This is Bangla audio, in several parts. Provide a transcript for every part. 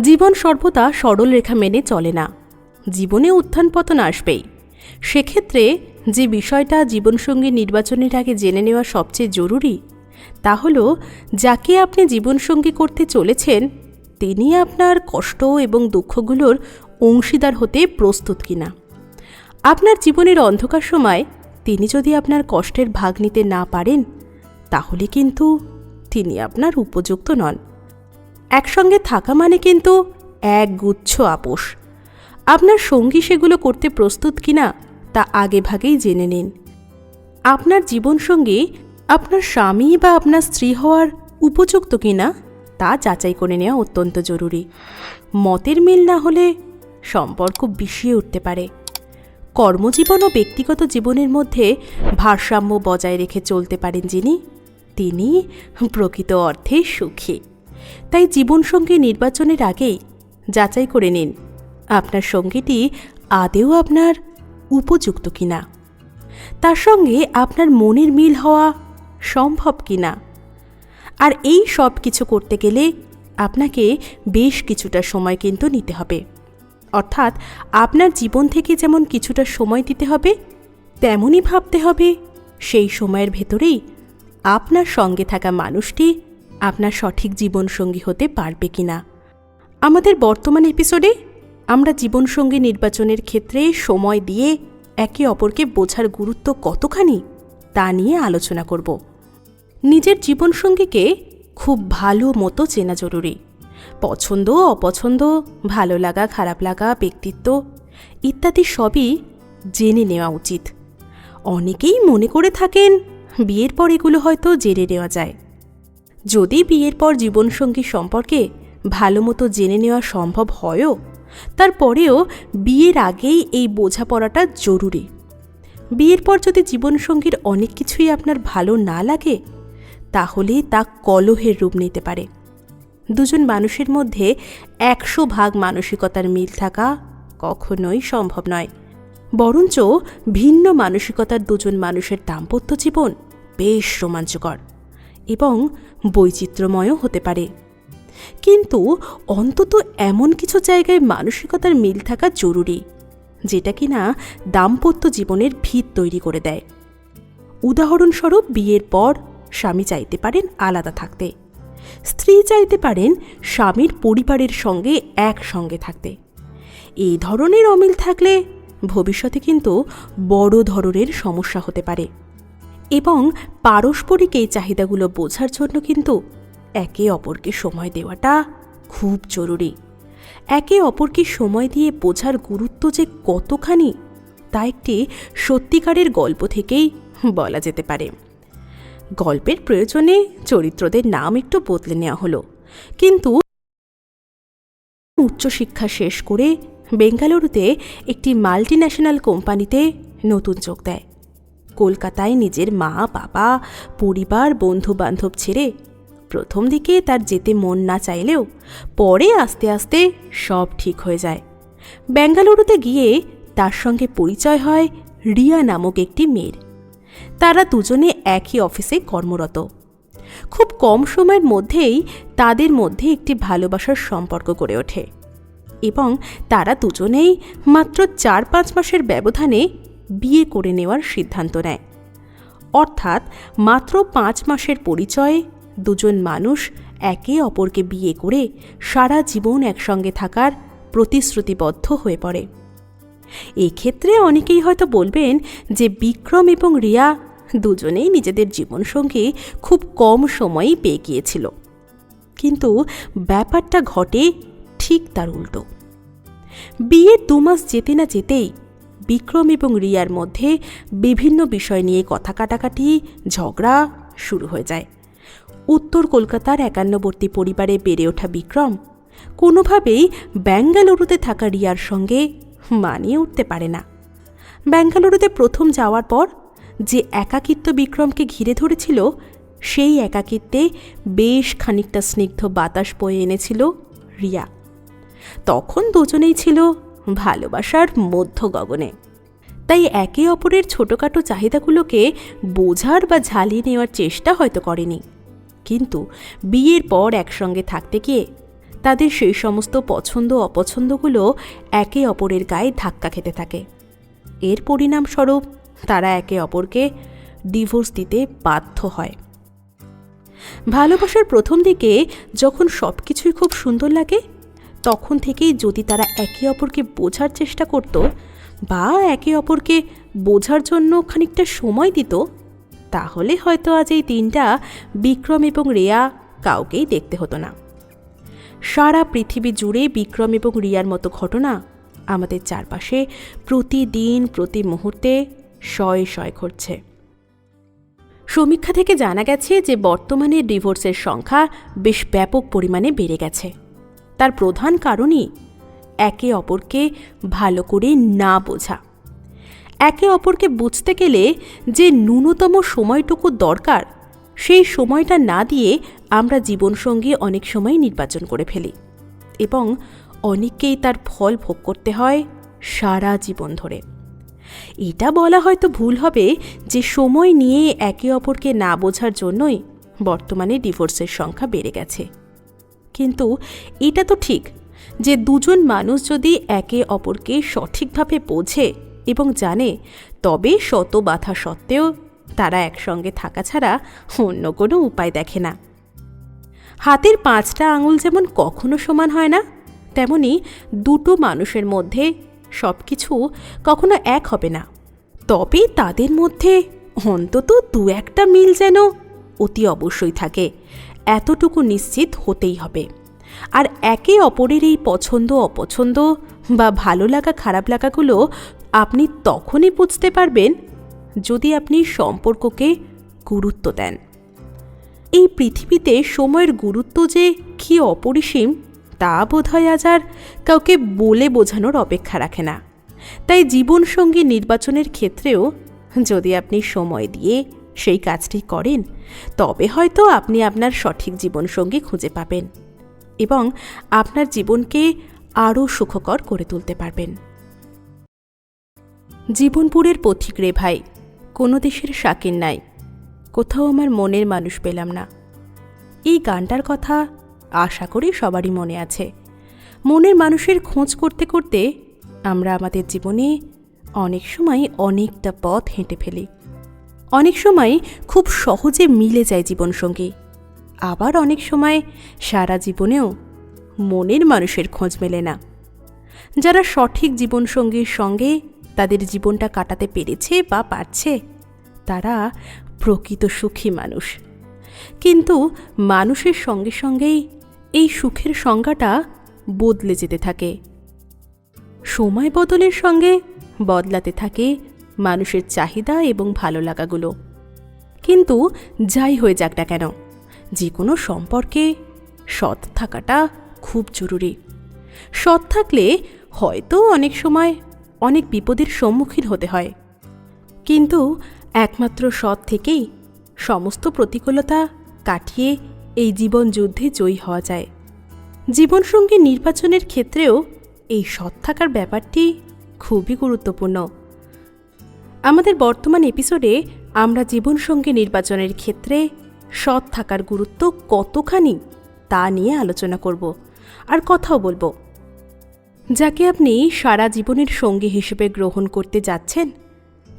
জীবন সর্বদা সরল রেখা মেনে চলে না। জীবনে উত্থান পতন আসবেই। সেক্ষেত্রে যে বিষয়টা জীবনসঙ্গী নির্বাচনের আগে জেনে নেওয়া সবচেয়ে জরুরি, তা হল, যাকে আপনি জীবনসঙ্গী করতে চলেছেন, তিনি আপনার কষ্ট এবং দুঃখগুলোর অংশীদার হতে প্রস্তুত কিনা। আপনার জীবনের অন্ধকার সময় তিনি যদি আপনার কষ্টের ভাগ নিতে না পারেন, তাহলে কিন্তু তিনি আপনার উপযুক্ত নন। একসঙ্গে থাকা মানে কিন্তু এক গুচ্ছ আপোষ। আপনার সঙ্গী সেগুলো করতে প্রস্তুত কিনা তা আগে ভাগেই জেনে নিন। আপনার জীবনসঙ্গী আপনার স্বামী বা আপনার স্ত্রী হওয়ার উপযুক্ত কিনা তা যাচাই করে নেওয়া অত্যন্ত জরুরি। মতের মিল না হলে সম্পর্ক বিষিয়ে উঠতে পারে। কর্মজীবন ও ব্যক্তিগত জীবনের মধ্যে ভারসাম্য বজায় রেখে চলতে পারেন যিনি, তিনি প্রকৃত অর্থে সুখী। তাই জীবনসঙ্গী নির্বাচনের আগেই যাচাই করে নিন, আপনার সঙ্গীটি আদেও আপনার উপযুক্ত কিনা। তার সঙ্গে আপনার মনের মিল হওয়া সম্ভব কিনা। আর এই সব কিছু করতে গেলে আপনাকে বেশ কিছুটা সময় কিন্তু নিতে হবে। অর্থাৎ আপনার জীবন থেকে যেমন কিছুটা সময় দিতে হবে, তেমনই ভাবতে হবে সেই সময়ের ভেতরেই আপনার সঙ্গে থাকা মানুষটি আপনার সঠিক জীবনসঙ্গী হতে পারবে কিনা। আমাদের বর্তমান এপিসোডে আমরা জীবনসঙ্গী নির্বাচনের ক্ষেত্রে সময় দিয়ে একে অপরকে বোঝার গুরুত্ব কতখানি তা নিয়ে আলোচনা করব। নিজের জীবনসঙ্গীকে খুব ভালো মতো চেনা জরুরি। পছন্দ, অপছন্দ, ভালো লাগা, খারাপ লাগা, ব্যক্তিত্ব ইত্যাদি সবই জেনে নেওয়া উচিত। অনেকেই মনে করে থাকেন, বিয়ের পর এগুলো হয়তো জেনে নেওয়া যায়। যদি বিয়ের পর জীবনসঙ্গী সম্পর্কে ভালো মতো জেনে নেওয়া সম্ভব হয়ও, তারপরেও বিয়ের আগেই এই বোঝাপড়াটা জরুরি। বিয়ের পর যদি জীবনসঙ্গীর অনেক কিছুই আপনার ভালো না লাগে তাহলে তা কলহের রূপ নিতে পারে। দুজন মানুষের মধ্যে একশো ভাগ মানসিকতার মিল থাকা কখনোই সম্ভব নয়। বরঞ্চ ভিন্ন মানসিকতার দুজন মানুষের দাম্পত্য জীবন বেশ রোমাঞ্চকর। এবং বৈচিত্র্যময়ও হতে পারে। কিন্তু অন্তত এমন কিছু জায়গায় মানসিকতার মিল থাকা জরুরি, যেটা কিনা দাম্পত্য জীবনের ভিত তৈরি করে দেয়। উদাহরণস্বরূপ বিয়ের পর স্বামী চাইতে পারেন আলাদা থাকতে, স্ত্রী চাইতে পারেন স্বামীর পরিবারের সঙ্গে একসঙ্গে থাকতে। এই ধরনের অমিল থাকলে ভবিষ্যতে কিন্তু বড় ধরনের সমস্যা হতে পারে। এবং পারস্পরিক এই চাহিদাগুলো বোঝার জন্য কিন্তু একে অপরকে সময় দেওয়াটা খুব জরুরি। একে অপরকে সময় দিয়ে বোঝার গুরুত্ব যে কতখানি, তা একটি সত্যিকারের গল্প থেকেই বলা যেতে পারে। গল্পের প্রয়োজনে চরিত্রদের নাম একটু বদলে নেওয়া হলো। কিন্তু উচ্চশিক্ষা শেষ করে বেঙ্গালুরুতে একটি মাল্টি ন্যাশনাল কোম্পানিতে নতুন যোগ দেয়। কলকাতায় নিজের মা, বাবা, পরিবার বন্ধু বান্ধব ছেড়ে প্রথম দিকে তার যেতে মন না চাইলেও পরে আস্তে আস্তে সব ঠিক হয়ে যায়। বেঙ্গালুরুতে গিয়ে তার সঙ্গে পরিচয় হয় রিয়া নামক একটি মেয়ের। তারা দুজনে একই অফিসে কর্মরত। খুব কম সময়ের মধ্যেই তাদের মধ্যে একটি ভালোবাসার সম্পর্ক গড়ে ওঠে। এবং তারা দুজনেই মাত্র চার পাঁচ মাসের ব্যবধানে বিয়ে করে নেওয়ার সিদ্ধান্ত নেয়। অর্থাৎ মাত্র পাঁচ মাসের পরিচয়ে দুজন মানুষ একে অপরকে বিয়ে করে সারা জীবন একসঙ্গে থাকার প্রতিশ্রুতিবদ্ধ হয়ে পড়ে। এক্ষেত্রে অনেকেই হয়তো বলবেন যে বিক্রম এবং রিয়া দুজনেই নিজেদের জীবনসঙ্গী খুব কম সময়েই পেয়ে গিয়েছিল। কিন্তু ব্যাপারটা ঘটে ঠিক তার উল্টো। বিয়ের দু মাস যেতে না যেতেই বিক্রম এবং রিয়ার মধ্যে বিভিন্ন বিষয় নিয়ে কথা কাটাকাটি, ঝগড়া শুরু হয়ে যায়। উত্তর কলকাতার একান্নবর্তী পরিবারে বেড়ে ওঠা বিক্রম কোনোভাবেই ব্যাঙ্গালুরুতে থাকা রিয়ার সঙ্গে মানিয়ে উঠতে পারে না। ব্যাঙ্গালুরুতে প্রথম যাওয়ার পর যে একাকিত্ব বিক্রমকে ঘিরে ধরেছিল, সেই একাকিত্বে বেশ খানিকটা স্নিগ্ধ বাতাস বয়ে এনেছিল রিয়া। তখন দুজনেই ছিল ভালোবাসার মধ্য গগনে। তাই একে অপরের ছোটোখাটো চাহিদাগুলোকে বোঝার বা ঝালিয়ে নেওয়ার চেষ্টা হয়তো করেনি। কিন্তু বিয়ের পর একসঙ্গে থাকতে গিয়ে তাদের সেই সমস্ত পছন্দ অপছন্দগুলো একে অপরের গায়ে ধাক্কা খেতে থাকে। এর পরিণামস্বরূপ তারা একে অপরকে ডিভোর্স দিতে বাধ্য হয়। ভালোবাসার প্রথম দিকে যখন সব কিছুই খুব সুন্দর লাগে তখন থেকেই যদি তারা একে অপরকে বোঝার চেষ্টা করত বা একে অপরকে বোঝার জন্য খানিকটা সময় দিত, তাহলে হয়তো আজ এই দিনটা বিক্রম এবং রেয়া কাউকেই দেখতে হতো না। সারা পৃথিবী জুড়ে বিক্রম এবং রিয়ার মতো ঘটনা আমাদের চারপাশে প্রতিদিন, প্রতি মুহূর্তে শয়ে শয়ে ঘটছে। সমীক্ষা থেকে জানা গেছে যে বর্তমানে ডিভোর্সের সংখ্যা বেশ ব্যাপক পরিমাণে বেড়ে গেছে। তার প্রধান কারণই একে অপরকে ভালো করে না বোঝা। একে অপরকে বুঝতে গেলে যে ন্যূনতম সময়টুকু দরকার, সেই সময়টা না দিয়ে আমরা জীবনসঙ্গী অনেক সময় নির্বাচন করে ফেলি এবং অনেককেই তার ফল ভোগ করতে হয় সারা জীবন ধরে। এটা বলা হয়তো ভুল হবে যে সময় নিয়ে একে অপরকে না বোঝার জন্যই বর্তমানে ডিভোর্সের সংখ্যা বেড়ে গেছে। কিন্তু এটা তো ঠিক যে দুজন মানুষ যদি একে অপরকে সঠিকভাবে বোঝে এবং জানে, তবে শত বাধা সত্ত্বেও তারা একসঙ্গে থাকা ছাড়া অন্য কোনো উপায় দেখে না। হাতের পাঁচটা আঙুল যেমন কখনো সমান হয় না, তেমনি দুটো মানুষের মধ্যে সব কিছু কখনো এক হবে না। তবে তাদের মধ্যে অন্তত দু একটা মিল যেন অতি অবশ্যই থাকে। এতটুকু নিশ্চিত হতেই হবে। আর একে অপরের এই পছন্দ, অপছন্দ বা ভালো লাগা, খারাপ লাগাগুলো আপনি তখনই বুঝতে পারবেন যদি আপনি সম্পর্ককে গুরুত্ব দেন। এই পৃথিবীতে সময়ের গুরুত্ব যে কী অপরিসীম, তা বোধহয় আজ আর কাউকে বলে বোঝানোর অপেক্ষা রাখে না। তাই জীবনসঙ্গী নির্বাচনের ক্ষেত্রেও যদি আপনি সময় দিয়ে সেই কাজটি করেন, তবে হয়তো আপনি আপনার সঠিক জীবনসঙ্গী খুঁজে পাবেন এবং আপনার জীবনকে আরও সুখকর করে তুলতে পারবেন। জীবনপুরের পথিক রে ভাই, কোনো দেশের শাকির নাই, কোথাও আমার মনের মানুষ পেলাম না। এই গানটার কথা আশা করি সবারই মনে আছে। মনের মানুষের খোঁজ করতে করতে আমরা আমাদের জীবনে অনেক সময় অনেকটা পথ হেঁটে ফেলি। অনেক সময় খুব সহজে মিলে যায় জীবনসঙ্গী। আবার অনেক সময় সারা জীবনেও মনের মানুষের খোঁজ মেলে না। যারা সঠিক জীবনসঙ্গীর সঙ্গে তাদের জীবনটা কাটাতে পেরেছে বা পারছে, তারা প্রকৃত সুখী মানুষ। কিন্তু মানুষের সঙ্গে সঙ্গেই এই সুখের সংজ্ঞাটা বদলে যেতে থাকে। সময় বদলের সঙ্গে বদলাতে থাকে মানুষের চাহিদা এবং ভালো লাগাগুলো। কিন্তু যাই হয়ে যাক না কেন যে কোনো সম্পর্কে সৎ থাকাটা খুব জরুরি। সৎ থাকলে হয়তো অনেক সময় অনেক বিপদের সম্মুখীন হতে হয়। কিন্তু একমাত্র সৎ থেকেই সমস্ত প্রতিকূলতা কাটিয়ে এই জীবন যুদ্ধে জয়ী হওয়া যায়। জীবনসঙ্গী নির্বাচনের ক্ষেত্রেও এই সৎ থাকার ব্যাপারটি খুবই গুরুত্বপূর্ণ। আমাদের বর্তমান এপিসোডে আমরা জীবনসঙ্গী নির্বাচনের ক্ষেত্রে সৎ থাকার গুরুত্ব কতখানি তা নিয়ে আলোচনা করব আর কথাও বলব। যাকে আপনি সারা জীবনের সঙ্গী হিসেবে গ্রহণ করতে যাচ্ছেন,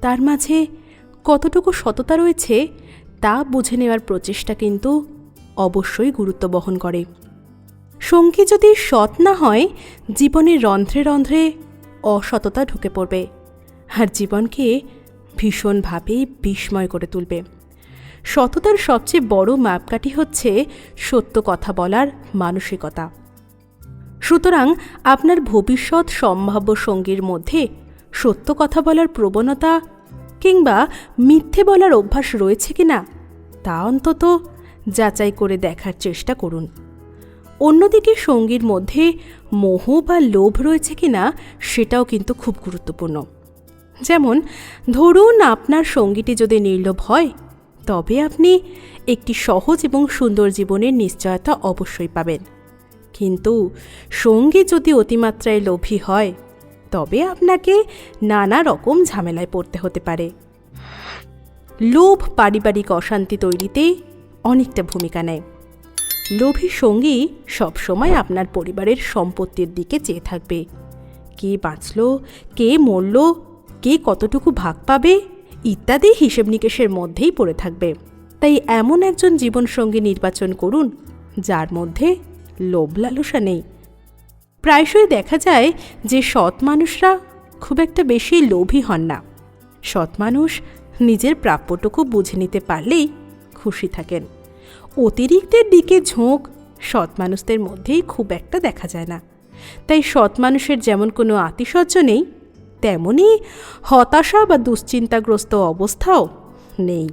তার মাঝে কতটুকু সততা রয়েছে তা বুঝে নেওয়ার প্রচেষ্টা কিন্তু অবশ্যই গুরুত্ব বহন করে। সঙ্গী যদি সৎ না হয় জীবনের রন্ধ্রে রন্ধ্রে অসততা ঢুকে পড়বে। আর জীবনকে ভীষণভাবে বিস্ময় করে তুলবে। সততার সবচেয়ে বড় মাপকাঠি হচ্ছে সত্য কথা বলার মানসিকতা। সুতরাং আপনার ভবিষ্যৎ সম্ভাব্য সঙ্গীর মধ্যে সত্য কথা বলার প্রবণতা কিংবা মিথ্যে বলার অভ্যাস রয়েছে কি না তা অন্তত যাচাই করে দেখার চেষ্টা করুন। অন্যদিকে সঙ্গীর মধ্যে মোহ বা লোভ রয়েছে কিনা সেটাও কিন্তু খুব গুরুত্বপূর্ণ। যেমন, ধরুন আপনার সঙ্গীটি যদি নির্লোভ হয়, তবে আপনি একটি সহজ এবং সুন্দর জীবনের নিশ্চয়তা অবশ্যই পাবেন। কিন্তু সঙ্গী যদি অতিমাত্রায় লোভী হয়, তবে আপনাকে নানা রকম ঝামেলায় পড়তে হতে পারে। লোভ পারিবারিক অশান্তি তৈরিতে অনেকটা ভূমিকা নেয়। লোভী সঙ্গী সবসময় আপনার পরিবারের সম্পত্তির দিকে চেয়ে থাকবে। কে বাঁচল, কে মরল কে কতটুকু ভাগ পাবে? ইত্যাদি হিসেব নিকেশের মধ্যেই পড়ে থাকবে। তাই এমন একজন জীবনসঙ্গী নির্বাচন করুন, যার মধ্যে লোভ লালসা নেই। প্রায়শই দেখা যায় যে সৎ মানুষরা খুব একটা বেশি লোভী হন না। সৎ মানুষ নিজের প্রাপ্যটুকু বুঝে নিতে পারলেই খুশি থাকেন। অতিরিক্তের দিকে ঝোঁক সৎ মানুষদের মধ্যেই খুব একটা দেখা যায় না। তাই সৎ মানুষের যেমন কোনো আতিশয্য নেই তেমনি হতাশা বা দুশ্চিন্তাগ্রস্ত অবস্থাও নেই।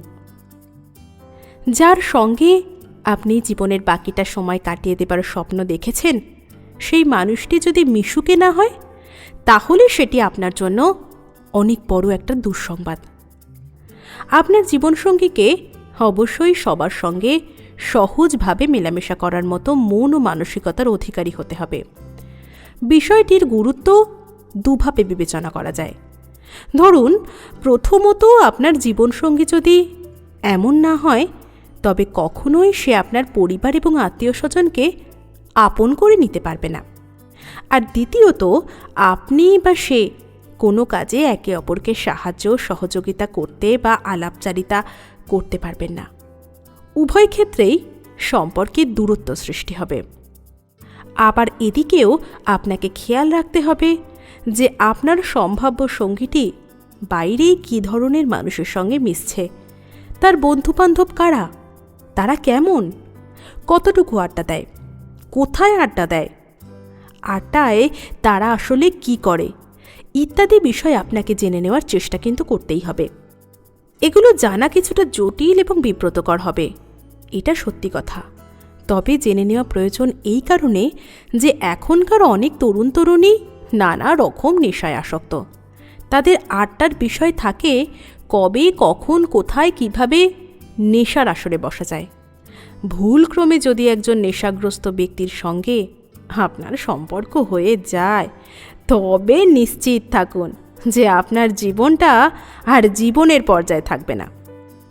যার সঙ্গে আপনি জীবনের বাকিটা সময় কাটিয়ে দেবার স্বপ্ন দেখেছেন, সেই মানুষটি যদি মিশুকে না হয়, তাহলে সেটি আপনার জন্য অনেক বড় একটা দুঃসংবাদ। আপনার জীবনসঙ্গীকে অবশ্যই সবার সঙ্গে সহজভাবে মেলামেশা করার মতো মন ও মানসিকতার অধিকারী হতে হবে। বিষয়টির গুরুত্ব দুভাবে বিবেচনা করা যায়। ধরুন, প্রথমত আপনার জীবনসঙ্গী যদি এমন না হয়, তবে কখনোই সে আপনার পরিবার এবং আত্মীয় স্বজনকে আপন করে নিতে পারবে না। আর দ্বিতীয়ত, আপনি বা সে কোনো কাজে একে অপরকে সাহায্য, সহযোগিতা করতে বা আলাপচারিতা করতে পারবেন না। উভয় ক্ষেত্রেই সম্পর্কে দূরত্ব সৃষ্টি হবে। আবার এদিকেও আপনাকে খেয়াল রাখতে হবে যে আপনার সম্ভাব্য সঙ্গীটি বাইরেই কী ধরনের মানুষের সঙ্গে মিশছে? তার বন্ধুবান্ধব কারা? তারা কেমন? কতটুকু আড্ডা দেয়? কোথায় আড্ডা দেয়? আড্ডায় তারা আসলে কি করে? ইত্যাদি বিষয় আপনাকে জেনে নেওয়ার চেষ্টা কিন্তু করতেই হবে। এগুলো জানা কিছুটা জটিল এবং বিব্রতকর হবে। এটা সত্যি কথা। তবে জেনে নেওয়া প্রয়োজন এই কারণে যে এখনকার অনেক তরুণ তরুণী নানা রকম নেশায় আসক্ত। তাদের আড্ডার বিষয় থাকে কবে, কখন, কোথায়, কীভাবে নেশার আসরে বসা যায়। ভুলক্রমে যদি একজন নেশাগ্রস্ত ব্যক্তির সঙ্গে আপনার সম্পর্ক হয়ে যায়, তবে নিশ্চিত থাকুন যে আপনার জীবনটা আর জীবনের পর্যায়ে থাকবে না।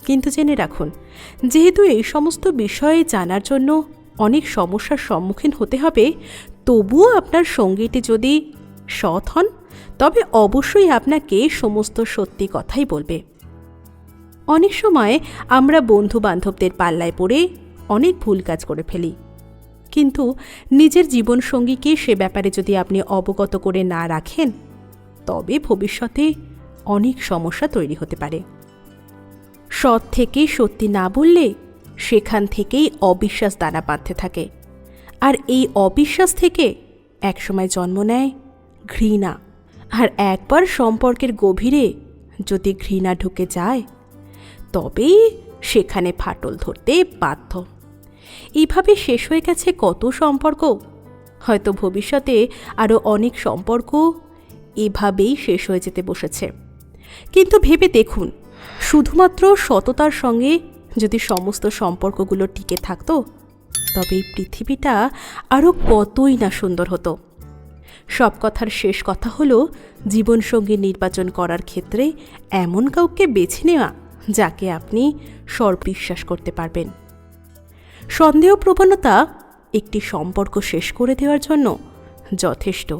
কিন্তু জেনে রাখুন, যেহেতু এই সমস্ত বিষয়ে জানার জন্য অনেক সমস্যার সম্মুখীন হতে হবে, তবুও আপনার সঙ্গীটি যদি সৎ হন তবে অবশ্যই আপনাকে সমস্ত সত্যি কথাই বলবে। অনেক সময় আমরা বন্ধু বান্ধবদের পাল্লায় পড়ে অনেক ভুল কাজ করে ফেলি। কিন্তু নিজের জীবনসঙ্গীকে সে ব্যাপারে যদি আপনি অবগত করে না রাখেন, তবে ভবিষ্যতে অনেক সমস্যা তৈরি হতে পারে। সৎ থেকে সত্যি না বললে সেখান থেকেই অবিশ্বাস দ্বারা বাঁধতে থাকে। আর এই অবিশ্বাস থেকে একসময় জন্ম নেয় ঘৃণা। আর একবার সম্পর্কের গভীরে যদি ঘৃণা ঢুকে যায়, তবেই সেখানে ফাটল ধরতে বাধ্য। এইভাবে শেষ হয়ে গেছে কত সম্পর্ক? হয়তো ভবিষ্যতে আরও অনেক সম্পর্ক এভাবেই শেষ হয়ে যেতে বসেছে। কিন্তু ভেবে দেখুন, শুধুমাত্র সততার সঙ্গে যদি সমস্ত সম্পর্কগুলো টিকে থাকতো, তবে এই পৃথিবীটা আরও কতই না সুন্দর হতো। সব কথার শেষ কথা হলো, জীবনসঙ্গী নির্বাচন করার ক্ষেত্রে এমন কাউকে বেছে নেওয়া যাকে আপনি সর্ববিশ্বাস করতে পারবেন। সন্দেহ প্রবণতা একটি সম্পর্ক শেষ করে দেওয়ার জন্য যথেষ্ট।